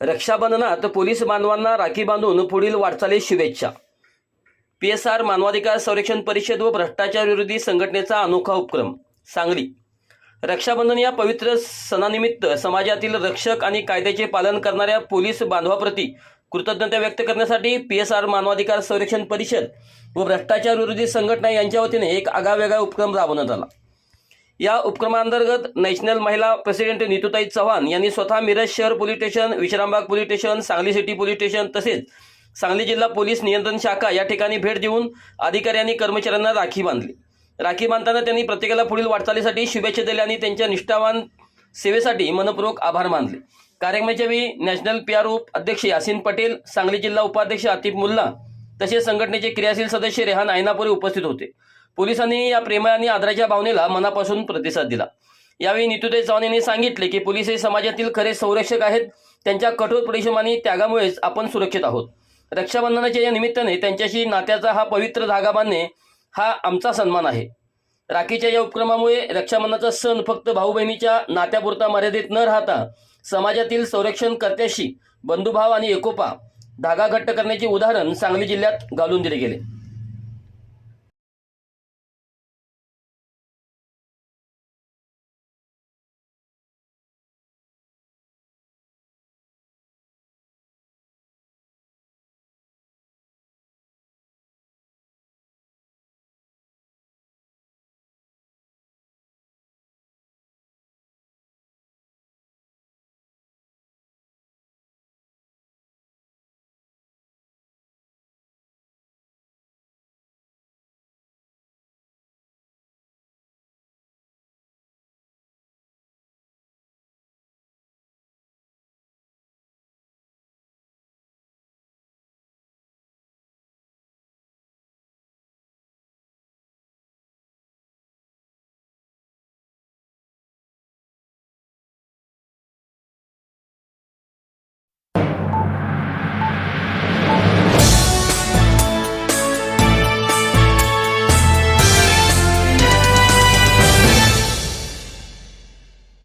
रक्षाबंधनात police बांधवांना राखी बांधून पुढील वाटचालीस शुभेच्छा. पी एस आर मानवाधिकार संरक्षण परिषद व भ्रष्टाचार विरोधी संघटनेचा अनोखा उपक्रम. सांगली. रक्षाबंधन या पवित्र सणानिमित्त समाजातील रक्षक आणि कायद्याचे पालन करणाऱ्या पोलीस बांधवाप्रती कृतज्ञता व्यक्त करण्यासाठी पी एस आर मानवाधिकार संरक्षण परिषद व भ्रष्टाचार विरोधी संघटना यांच्या वतीने एक आगळावेगळा उपक्रम राबवण्यात आला. या उपक्रमांतर्गत नॅशनल महिला प्रेसिडेंट नितुताई चव्हाण यांनी स्वतः मिरज शहर police station Vishrambag police station Sangli city police station तसेच सांगली जिल्हा पोलीस नियंत्रण शाखा या ठिकाणी भेट देऊन अधिकारी आणि कर्मचाऱ्यांना राखी बांधली. राखी बांधताना त्यांनी प्रत्येकाला पुढील वाटचालीसाठी शुभेच्छा दिल्या आणि त्यांच्या निष्ठावान सेवेसाठी मनपूर्वक आभार मानले. कार्यक्रमाच्या वेळी नॅशनल पी आर अध्यक्ष यासिन पटेल सांगली जिल्हा उपाध्यक्ष आतिफ मुल्ला तसेच संघटनेचे क्रियाशील सदस्य रेहान आयनापुरे उपस्थित होते. पोलिसांनी या प्रेम आणि आदराच्या भावनेला मनापासून प्रतिसाद दिला. यावेळी नितुताई चव्हाण यांनी सांगितले की पोलीस हे समाजातील खरे संरक्षक आहेत. त्यांच्या कठोर परिश्रम आणि त्यागामुळेच आपण सुरक्षित आहोत. रक्षाबंधनाच्या या निमित्ताने त्यांच्याशी नात्याचा हा पवित्र धागा बांधणे हा आमचा सन्मान आहे. राखीच्या या उपक्रमामुळे रक्षाबंधनाचा सण फक्त भाऊ बहिणीच्या नात्यापुरता मर्यादित न राहता समाजातील संरक्षणकर्त्याशी बंधुभाव आणि एकोपा धागा घट्ट करण्याचे उदाहरण सांगली जिल्ह्यात घालून दिले गेले.